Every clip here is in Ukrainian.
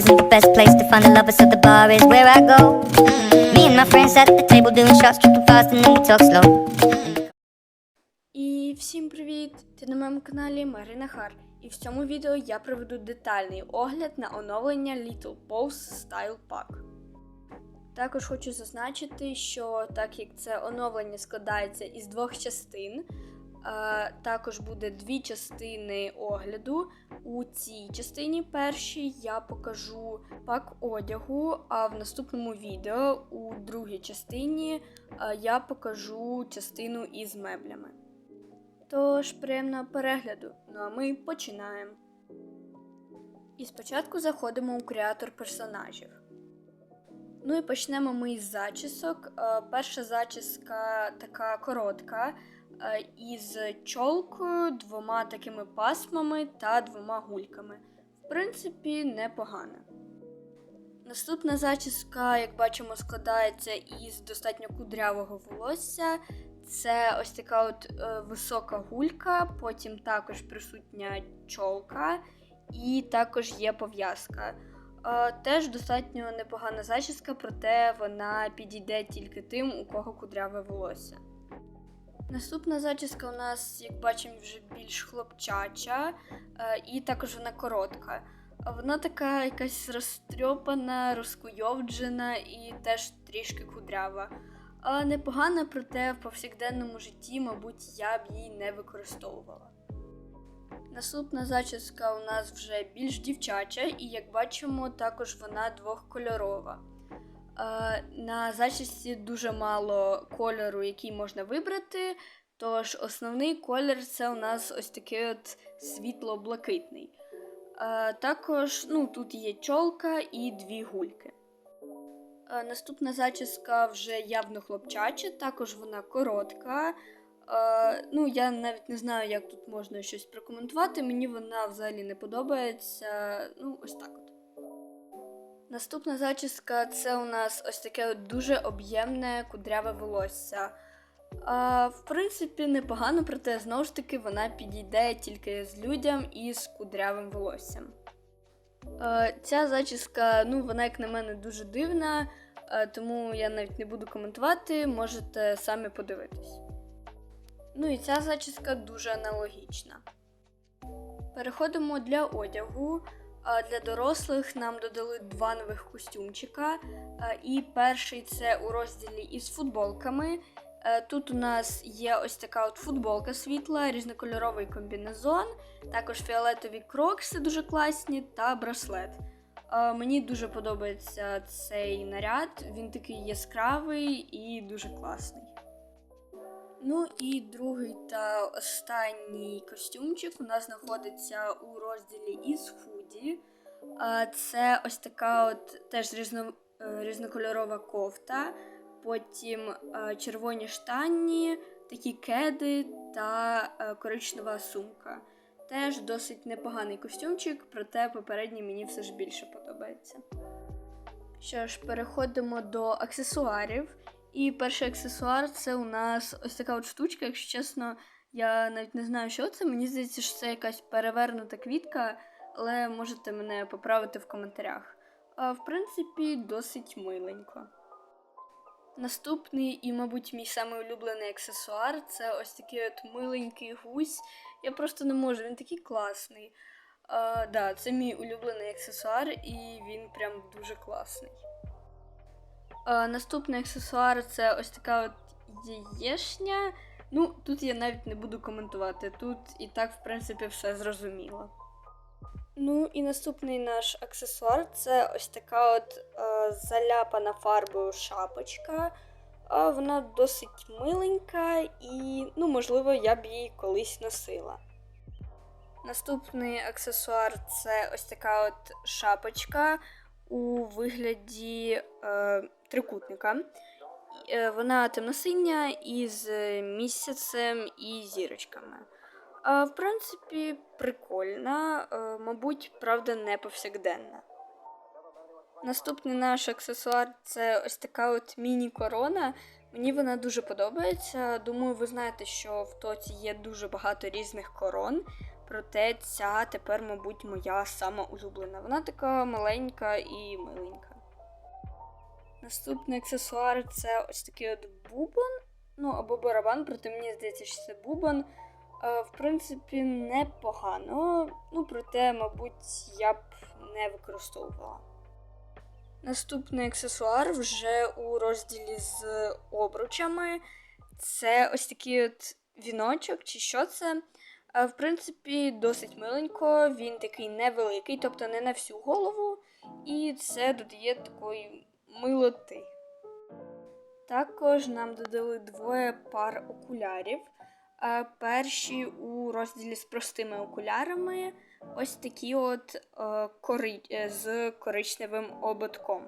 isn't the best place to find a lover, so the bar is where I go. Me and my friends at the table doing shots, tripping fast, and then we talk slow. І всім привіт! Ти на моєму каналі Марина Хар. І в цьому відео я проведу детальний огляд на оновлення Little Pose Style Pack. Також хочу зазначити, що так як це оновлення складається із двох частин, також буде дві частини огляду. У цій частині першій я покажу пак одягу, а в наступному відео у другій частині е, я покажу частину із меблями. Тож, приємного перегляду. Ну а ми починаємо. І спочатку заходимо у креатор персонажів. Ну і почнемо ми із зачісок. Е, Перша зачіска така коротка, е, із чолкою, двома такими пасмами та двома гульками. В принципі, непогано. Наступна зачіска, як бачимо, складається із достатньо кудрявого волосся. Це ось така от е, висока гулька, потім також присутня чолка, і також є пов'язка. Е, теж достатньо непогана зачіска, проте вона підійде тільки тим, у кого кудряве волосся. Наступна зачіска у нас, як бачимо, вже більш хлопчача, е, і також вона коротка. Вона така якась розтрьопана, розкуйовджена і теж трішки кудрява. Але непогана, проте в повсякденному житті, мабуть, я б її не використовувала. Наступна зачіска у нас вже більш дівчача, і як бачимо, також вона двохкольорова. Е, на зачісці дуже мало кольору, який можна вибрати. Тож основний колір це у нас ось такий от світло-блакитний. Е, також ну, тут є чолка і дві гульки. Е, Наступна зачіска вже явно хлопчача, також вона коротка. Ну, я навіть не знаю, як тут можна щось прокоментувати. Мені вона взагалі не подобається. Ну, ось так от. Наступна зачіска це у нас ось таке дуже об'ємне кудряве волосся. А, в принципі, непогано, проте знову ж таки вона підійде тільки з людям із кудрявим волоссям. Е, Ця зачіска, ну, вона, як на мене, дуже дивна, е, тому я навіть не буду коментувати, можете самі подивитись. Ну і ця зачіска дуже аналогічна. Переходимо для одягу. Для дорослих нам додали два нових костюмчика. І перший це у розділі із футболками. Е, Тут у нас є ось така от футболка світла, різнокольоровий комбінезон, також фіолетові крокси дуже класні та браслет. Мені дуже подобається цей наряд, він такий яскравий і дуже класний. Ну і другий та останній костюмчик у нас знаходиться у розділі із худі. Це ось така от теж різно, е, різнокольорова кофта, потім е, червоні штані, такі кеди та е, коричнева сумка. Теж досить непоганий костюмчик, проте попередній мені все ж більше подобається. Що ж, переходимо до аксесуарів. І перший аксесуар це у нас ось така от штучка, якщо чесно, я навіть не знаю, що це. Мені здається, що це якась перевернута квітка, але можете мене поправити в коментарях. А в принципі, досить миленько. Наступний і, мабуть, мій самий улюблений аксесуар це ось такий от миленький гусь. Я просто не можу, він такий класний. А, да, це мій улюблений аксесуар, і він прям дуже класний. А, наступний аксесуар це ось така от яєшня. Ну, тут я навіть не буду коментувати. Тут і так, в принципі, все зрозуміло. Ну і наступний наш аксесуар це ось така от е, заляпана фарбою шапочка. А вона досить миленька і, ну, можливо, я б її колись носила. Наступний аксесуар це ось така от шапочка у вигляді е, трикутника. Е, Вона темно-синя із місяцем і зірочками. А, в принципі, прикольна, е, мабуть, правда, не повсякденна. Наступний наш аксесуар це ось така от міні-корона. Мені вона дуже подобається. Думаю, ви знаєте, що в тоці є дуже багато різних корон. Проте ця тепер, мабуть, моя сама улюблена. Вона така маленька і миленька. Наступний аксесуар це ось такий от бубон, ну або барабан, проте мені здається, що це бубон. Е, В принципі, непогано, ну проте, мабуть, я б не використовувала. Наступний аксесуар вже у розділі з обручами. Це ось такий от віночок, чи що це. Е, В принципі, досить миленько, він такий невеликий, тобто не на всю голову, і це додає такої милоти. Також нам додали двоє пар окулярів. Е, Перші у розділі з простими окулярами, ось такі от е, кори... з коричневим ободком.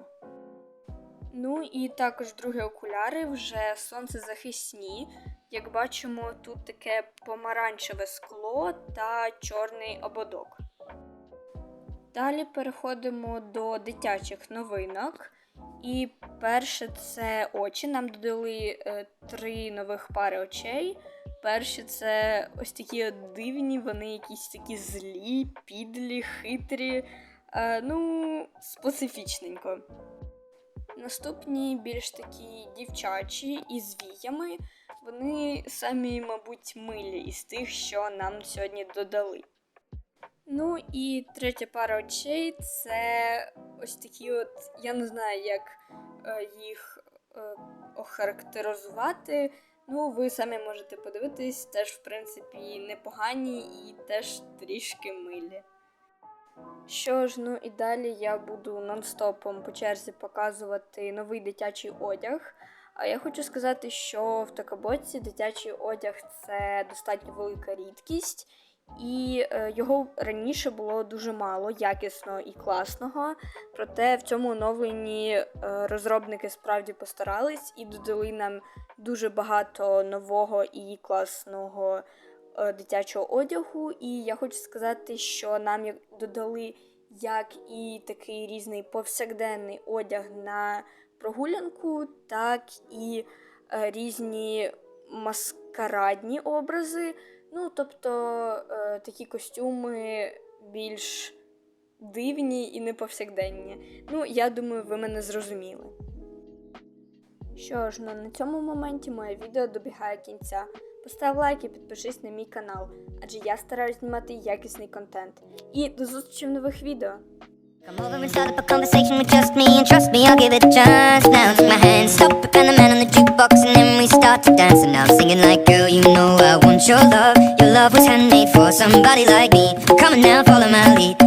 Ну і також другі окуляри вже сонцезахисні. Як бачимо, тут таке помаранчеве скло та чорний ободок. Далі переходимо до дитячих новинок. І перше це очі. Нам додали е, три нових пари очей. Перші це ось такі от дивні, вони якісь такі злі, підлі, хитрі. Е, ну, специфічненько. Наступні більш такі дівчачі із віями. Вони самі, мабуть, милі із тих, що нам сьогодні додали. Ну і третя пара очей це ось такі от, я не знаю, як е, їх е, охарактеризувати. Ну, ви самі можете подивитись, теж, в принципі, непогані і теж трішки милі. Що ж, ну і далі я буду нон-стопом по черзі показувати новий дитячий одяг. А я хочу сказати, що в Такабоці дитячий одяг це достатньо велика рідкість, і е, його раніше було дуже мало, якісного і класного. Проте в цьому оновленні е, розробники справді постарались і додали нам дуже багато нового і класного е, дитячого одягу. І я хочу сказати, що нам додали як і такий різний повсякденний одяг на прогулянку, так і е, різні маскарадні образи. Ну, тобто е, такі костюми більш дивні і не повсякденні. Ну, я думаю, ви мене зрозуміли. Що ж, ну на цьому моменті моє відео добігає кінця. Постав лайк і підпишись на мій канал, адже я стараюсь знімати якісний контент. І до зустрічі в нових відео! Come over and start up a conversation with just me And trust me, I'll give it a chance. Now take my hand, stop it, and the man on the jukebox And then we start to dance. And I'm singing like Girl, you know I want your love. Your love was handmade for somebody like me. Come on now, follow my lead